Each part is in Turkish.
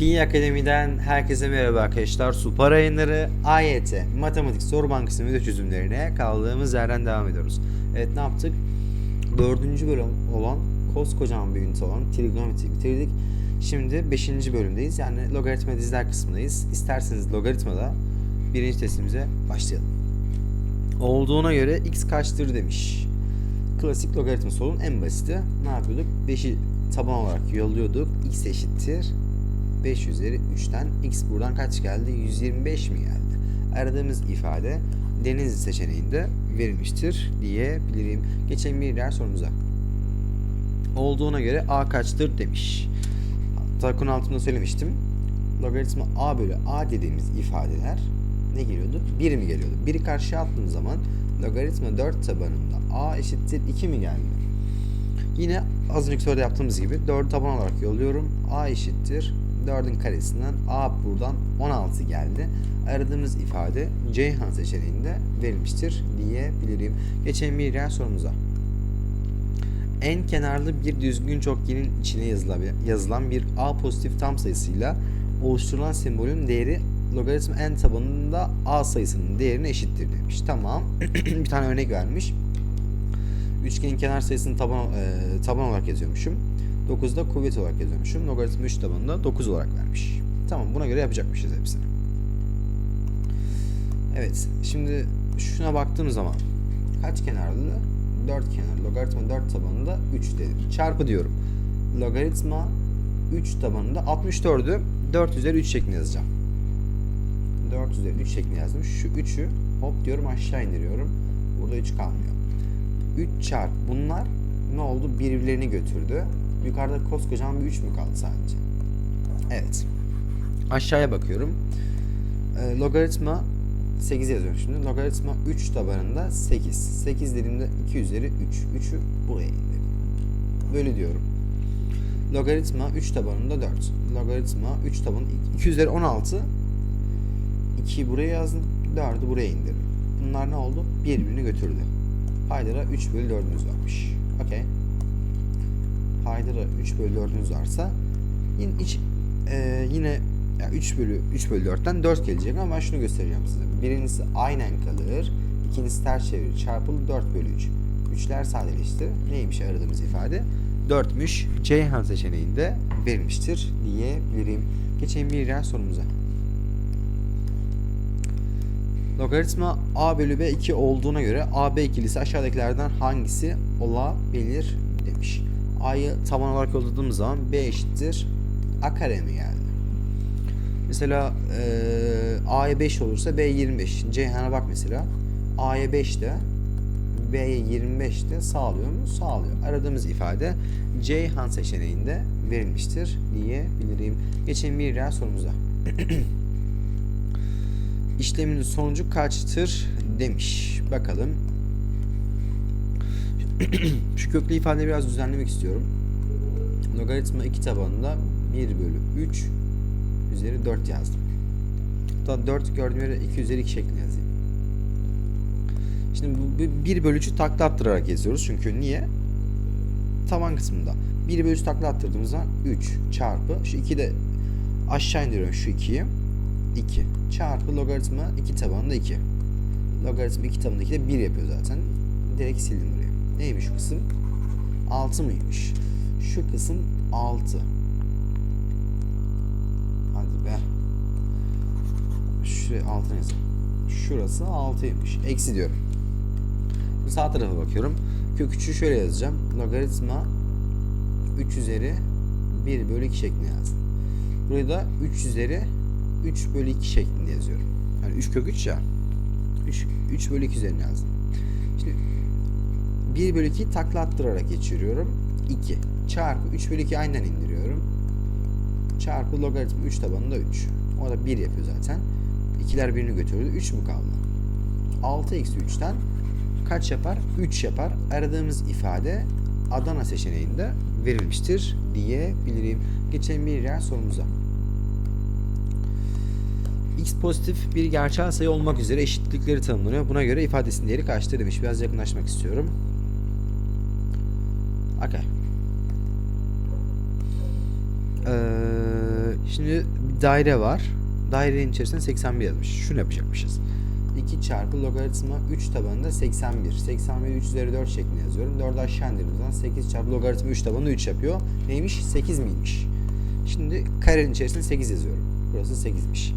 Pi Akademi'den herkese merhaba arkadaşlar. Super yayınları AYT Matematik Soru Bankası video çözümlerine kaldığımız yerden devam ediyoruz. Evet ne yaptık? Dördüncü bölüm olan koskocaman bir ünite olan trigonometri bitirdik. Şimdi beşinci bölümdeyiz. Yani logaritma diziler kısmındayız. İsterseniz logaritmada birinci testimize başlayalım. Olduğuna göre x kaçtır demiş. Klasik logaritma sorunun en basiti. Ne yapıyorduk? 5'i taban olarak yolluyorduk. x eşittir 5 üzeri 3'ten x buradan kaç geldi? 125 mi geldi? Aradığımız ifade Denizli seçeneğinde verilmiştir diyebilirim. Geçelim bir diğer sorumuza. Olduğuna göre a kaçtır demiş. Hatta konu altında söylemiştim. Logaritma a bölü a dediğimiz ifadeler ne geliyordu? 1 mi geliyordu? 1'i karşıya attığım zaman logaritma 4 tabanında a eşittir 2 mi geldi? Yine az önceki soruda yaptığımız gibi 4'ü taban olarak yolluyorum. a eşittir 4'ün karesinden a buradan 16 geldi. Aradığımız ifade Ceyhan seçeneğinde verilmiştir diyebilirim. Geçelim bir diğer sorumuza. En kenarlı bir düzgün çokgenin içine yazılan bir a pozitif tam sayısıyla oluşturulan sembolün değeri logaritma n tabanında a sayısının değerine eşittir demiş. Tamam. bir tane örnek vermiş. Üçgenin kenar sayısını taban, e, taban olarak yazıyormuşum. 9'da kuvvet olarak yazıyormuşum. Logaritma 3 tabanında 9 olarak vermiş. Tamam buna göre yapacakmışız hepsini. Evet şimdi şuna baktığım zaman kaç kenarlı? 4 kenar. Logaritma 4 tabanında 3 dedim. Çarpı diyorum. Logaritma 3 tabanında 64'ü 4 üzeri 3 şeklinde yazacağım. 4 üzeri 3 şeklinde yazdım. Şu 3'ü hop diyorum aşağı indiriyorum. Burada 3 kalmıyor. 3 çarp bunlar ne oldu? Birbirlerini götürdü. Yukarıda koskocaman bir 3 mü kaldı sadece? Evet. Aşağıya bakıyorum. Ee, logaritma 8 yazıyorum şimdi. Logaritma 3 tabanında 8. 8 dediğimde 2 üzeri 3. 3'ü buraya indirdim. Bölü diyorum. Logaritma 3 tabanında 4. Logaritma 3 tabanı 2 üzeri 16. 2'yi buraya yazdım. 4'ü buraya indirdim. Bunlar ne oldu? Birbirini götürdü. Paydara 3 bölü 4'ümüz varmış. Okey. Paydara 3 bölü 4'ümüz varsa yine, iç, e, yine ya 3 bölü 3 bölü 4'ten 4 gelecek ama ben şunu göstereceğim size. Birincisi aynen kalır. İkincisi ters çevirir. Çarpılı 4 bölü 3. Üçler sadeleşti. Neymiş aradığımız ifade? 4'müş. Ceyhan seçeneğinde verilmiştir diyebilirim. Geçelim bir diğer sorumuza. Logaritma a bölü b 2 olduğuna göre a b ikilisi aşağıdakilerden hangisi olabilir demiş. A'yı taban olarak yolladığımız zaman b eşittir a kare mi geldi? Mesela eee a'ya 5 olursa b 25. Ceyhan'a bak mesela. a'ya 5 de b'ye 25 de sağlıyor mu? Sağlıyor. Aradığımız ifade Ceyhan seçeneğinde verilmiştir diyebilirim. Geçelim bir diğer sorumuza. İşlemin sonucu kaçtır demiş. Bakalım. Şu köklü ifadeyi biraz düzenlemek istiyorum. Logaritma 2 tabanında 1 bölü 3 üzeri 4 yazdım. Hatta 4 gördüğüm yere 2 üzeri 2 şeklinde yazayım. Şimdi bu 1 bölü 3'ü takla attırarak yazıyoruz. Çünkü niye? Taban kısmında. 1 bölü 3 takla attırdığımız zaman 3 çarpı. Şu 2 de aşağı indiriyorum şu 2'yi. 2 çarpı logaritma 2 tabanında 2. Logaritma 2 tabanında 2 de 1 yapıyor zaten. Direkt sildim buraya. Neymiş şu kısım? 6 mıymış? Şu kısım 6. Hadi be. Şuraya 6 yazayım. Şurası 6'ymış. Eksi diyorum. Bu sağ tarafa bakıyorum. Kök 3'ü şöyle yazacağım. Logaritma 3 üzeri 1 bölü 2 şeklinde yazdım. Burayı da 3 üzeri 3 bölü 2 şeklinde yazıyorum. Yani 3 kök 3 ya. 3, 3 bölü 2 üzerine yazdım. Şimdi 1 bölü 2'yi takla attırarak geçiriyorum. 2 çarpı 3 bölü 2 aynen indiriyorum. Çarpı logaritma 3 tabanında 3. O da 1 yapıyor zaten. İkiler birini götürdü. 3 mü kaldı? 6 eksi 3'ten kaç yapar? 3 yapar. Aradığımız ifade Adana seçeneğinde verilmiştir diyebilirim. Geçelim bir diğer sorumuza. X pozitif bir gerçel sayı olmak üzere eşitlikleri tanımlanıyor. Buna göre ifadesinin değeri kaçtır demiş. Biraz yakınlaşmak istiyorum. Okay. Ee, Şimdi bir daire var. Dairenin içerisinde 81 yazmış. Şunu yapacakmışız. 2 çarpı logaritma 3 tabanında 81. 81 3 üzeri 4 şeklinde yazıyorum. 4'ü aşağı zaman 8 çarpı logaritma 3 tabanında 3 yapıyor. Neymiş? 8 miymiş? Şimdi karenin içerisinde 8 yazıyorum. Burası 8'miş.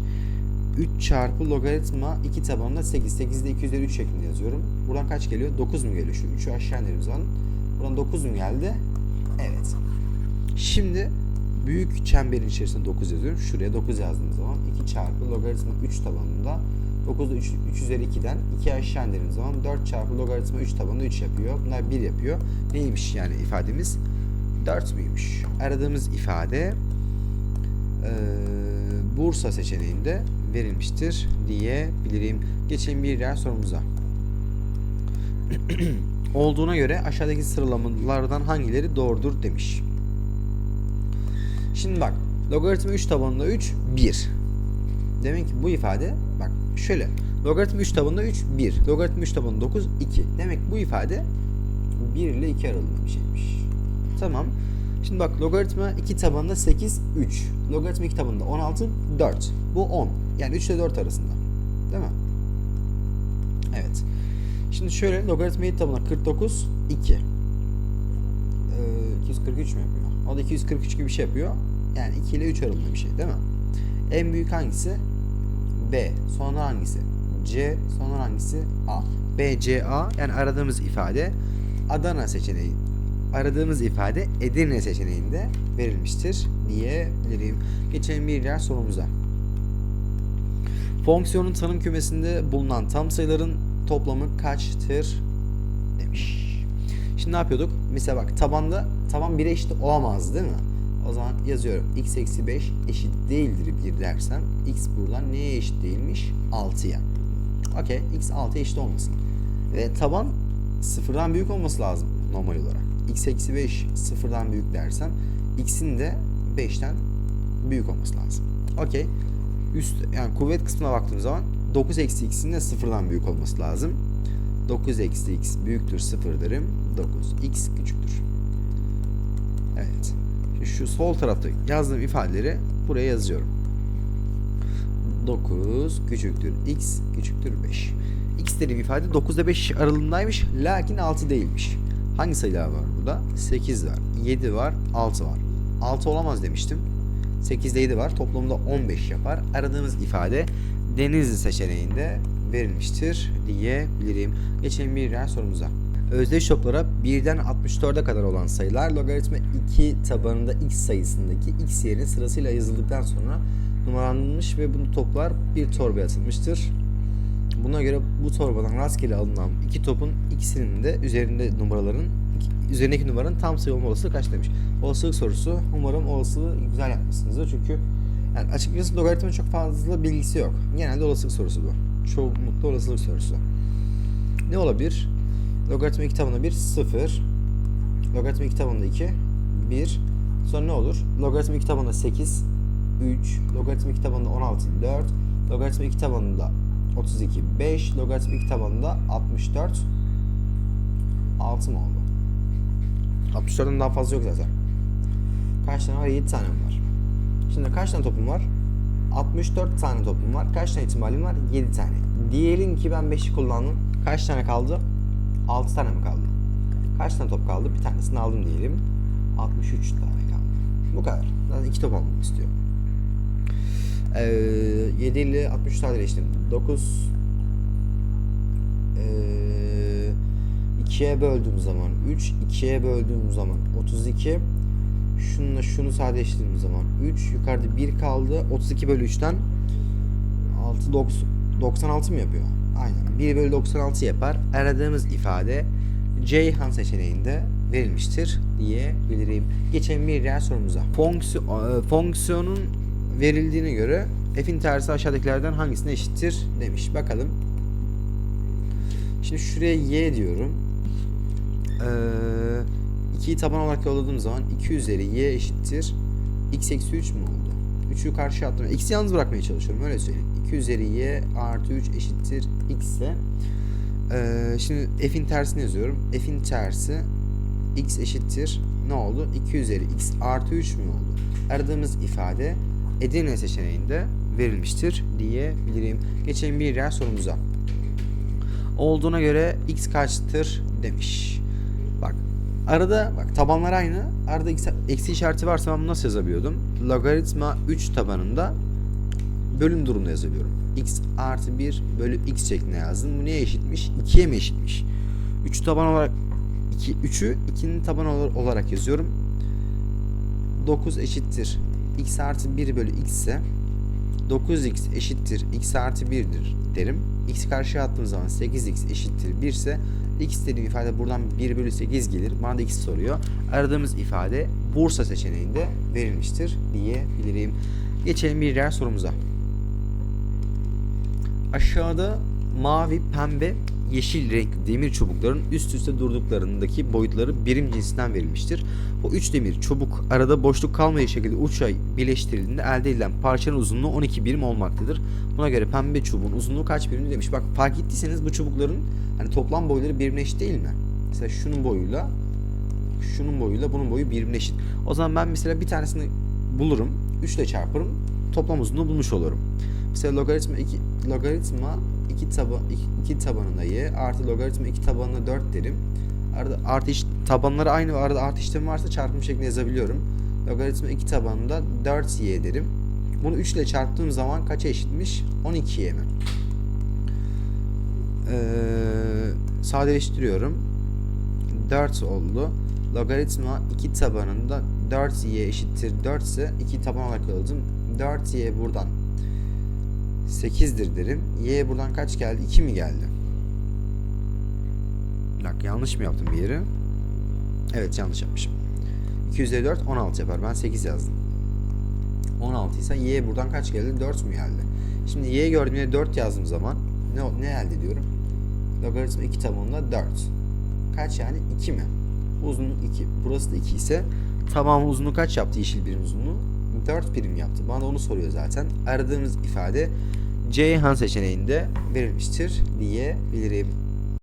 3 çarpı logaritma 2 tabanında 8. 8'de 2 üzeri 3 şeklinde yazıyorum. Buradan kaç geliyor? 9 mu geliyor? Şu 3'ü aşağı indirdiğim zaman. Buradan 9 mu geldi? Evet. Şimdi büyük çemberin içerisinde 9 yazıyorum. Şuraya 9 yazdığım zaman 2 çarpı logaritma 3 tabanında 9'da 3, 3 üzeri 2'den 2 aşağı indirdiğim zaman 4 çarpı logaritma 3 tabanında 3 yapıyor. Bunlar 1 yapıyor. Neymiş yani ifademiz? 4 müymüş? Aradığımız ifade eee, Bursa seçeneğinde verilmiştir diyebilirim. Geçelim bir diğer sorumuza. Olduğuna göre aşağıdaki sıralamalardan hangileri doğrudur demiş. Şimdi bak logaritma 3 tabanında 3 1. Demek ki bu ifade bak şöyle logaritma 3 tabanında 3 1. Logaritma 3 tabanında 9 2. Demek ki bu ifade 1 ile 2 aralığında bir şeymiş. Tamam. Şimdi bak logaritma 2 tabanında 8 3. Logaritma 2 tabanında 16 4. Bu 10. Yani 3 ile 4 arasında. Değil mi? Evet. Şimdi şöyle logaritma 7 tabanında 49 2. Ee, 243 mü yapıyor? O da 243 gibi bir şey yapıyor. Yani 2 ile 3 aralığında bir şey değil mi? En büyük hangisi? B. Sonra hangisi? C. Sonra hangisi? A. B, C, A. Yani aradığımız ifade Adana seçeneği. Aradığımız ifade Edirne seçeneğinde verilmiştir diyebilirim. Geçelim bir diğer sorumuza. Fonksiyonun tanım kümesinde bulunan tam sayıların toplamı kaçtır demiş. Şimdi ne yapıyorduk? Mesela bak tabanda taban 1'e eşit olamaz değil mi? O zaman yazıyorum. x eksi 5 eşit değildir 1 dersem x buradan neye eşit değilmiş? 6'ya. Okey. x 6'ya eşit olmasın. Ve taban sıfırdan büyük olması lazım normal olarak. x eksi 5 sıfırdan büyük dersem x'in de 5'ten büyük olması lazım. Okey. Üst yani kuvvet kısmına baktığım zaman 9 eksi x'in de sıfırdan büyük olması lazım. 9 eksi x büyüktür 0 derim. 9 x küçüktür. Evet. Şimdi şu sol tarafta yazdığım ifadeleri buraya yazıyorum. 9 küçüktür x küçüktür 5. x dediğim ifade 9 ile 5 aralığındaymış lakin 6 değilmiş. Hangi sayılar var burada? 8 var, 7 var, 6 var. 6 olamaz demiştim. 8 ile 7 var. Toplamda 15 yapar. Aradığımız ifade Denizli seçeneğinde verilmiştir diyebilirim. Geçelim bir diğer sorumuza. Özdeş toplara 1'den 64'e kadar olan sayılar logaritma 2 tabanında x sayısındaki x yerine sırasıyla yazıldıktan sonra numaralanmış ve bu toplar bir torbaya atılmıştır. Buna göre bu torbadan rastgele alınan iki topun ikisinin de üzerinde numaraların üzerindeki numaranın tam sayı olma olasılığı kaç demiş. Olasılık sorusu umarım olasılığı güzel yapmışsınızdır çünkü yani açıkçası logaritma çok fazla bilgisi yok. Genelde olasılık sorusu bu. Mutlu olasılık sorusu. Ne olabilir? Logaritma 2 tabanında 1 0. Logaritma 2 tabanında 2 1. Sonra ne olur? Logaritma 2 tabanında 8 3. Logaritma 2 tabanında 16 4. Logaritma 2 tabanında 32 5. Logaritma 2 tabanında 64 6 mı oldu? 64'den daha fazla yok zaten. Kaç tane var? 7 tane var? Şimdi kaç tane topum var? 64 tane topum var. Kaç tane ihtimalim var? 7 tane. Diyelim ki ben 5'i kullandım. Kaç tane kaldı? 6 tane mi kaldı? Kaç tane top kaldı? Bir tanesini aldım diyelim. 63 tane kaldı. Bu kadar. Zaten 2 top almak istiyor. Ee, 7 ile 63 tane değiştim. 9 ee, 2'ye böldüğüm zaman 3 2'ye böldüğüm zaman 32 şununla şunu sadeleştirdiğim zaman 3 yukarıda 1 kaldı 32 bölü 3'ten 6 90, 96 mı yapıyor? Aynen 1 bölü 96 yapar. Aradığımız ifade Ceyhan seçeneğinde verilmiştir diyebilirim. Geçelim bir diğer sorumuza. Fonksiyon, e, fonksiyonun verildiğine göre f'in tersi aşağıdakilerden hangisine eşittir demiş. Bakalım. Şimdi şuraya y diyorum. Ee, 2'yi taban olarak yolladığım zaman 2 üzeri y eşittir. x eksi 3 mü oldu? 3'ü karşıya attım. X'i yalnız bırakmaya çalışıyorum öyle söyleyeyim. 2 üzeri y artı 3 eşittir x ise ee, şimdi f'in tersini yazıyorum. F'in tersi x eşittir ne oldu? 2 üzeri x artı 3 mü oldu? Aradığımız ifade Edirne seçeneğinde verilmiştir diyebilirim. Geçelim bir diğer sorumuza. Olduğuna göre x kaçtır demiş. Bak arada bak tabanlar aynı. Arada eksi işareti varsa ben bunu nasıl yazabiliyordum? Logaritma 3 tabanında bölüm durumunda yazabiliyorum. x artı 1 bölü x şeklinde yazdım. Bu neye eşitmiş? 2'ye mi eşitmiş? 3 taban olarak 2, 3'ü 2'nin tabanı olar- olarak yazıyorum. 9 eşittir x artı 1 bölü x ise 9x eşittir x artı 1'dir derim. x karşıya attığım zaman 8x eşittir 1 ise x dediğim ifade buradan 1 bölü 8 gelir. Bana da x soruyor. Aradığımız ifade Bursa seçeneğinde verilmiştir diyebilirim. Geçelim bir diğer sorumuza. Aşağıda mavi, pembe, yeşil renkli demir çubukların üst üste durduklarındaki boyutları birim cinsinden verilmiştir. Bu üç demir çubuk arada boşluk kalmayacak şekilde uçla birleştirildiğinde elde edilen parçanın uzunluğu 12 birim olmaktadır. Buna göre pembe çubuğun uzunluğu kaç birim demiş. Bak fark ettiyseniz bu çubukların hani toplam boyları birbirine değil mi? Mesela şunun boyuyla şunun boyuyla bunun boyu birbirine. O zaman ben mesela bir tanesini bulurum. 3 ile çarparım. Toplam uzunluğu bulmuş olurum. Mesela logaritma 2 logaritma 2 taba 2 tabanına y artı logaritma 2 tabanına 4 derim. Arada artı iş, tabanları aynı ve arada artı işlemi varsa çarpım şeklinde yazabiliyorum. Logaritma 2 tabanında 4y derim. Bunu 3 ile çarptığım zaman kaça eşitmiş? 12'ye mi? Ee, sadeleştiriyorum. 4 oldu. Logaritma 2 tabanında 4y eşittir 4 ise 2 taban olarak aldım. 4y buradan 8'dir derim. Y buradan kaç geldi? 2 mi geldi? Dakika yanlış mı yaptım bir yeri? Evet yanlış yapmışım. 2 üzeri 4 16 yapar. Ben 8 yazdım. 16 ise y buradan kaç geldi? 4 mü geldi? Şimdi y gördüğümde 4 yazdığım zaman ne, ne elde ediyorum? Logaritma 2 tabanında 4. Kaç yani? 2 mi? Uzunluk 2. Burası da 2 ise tamamı uzunluğu kaç yaptı yeşil birim uzunluğu? 4 birim yaptı. Bana da onu soruyor zaten. Aradığımız ifade Ceyhan seçeneğinde verilmiştir diyebilirim.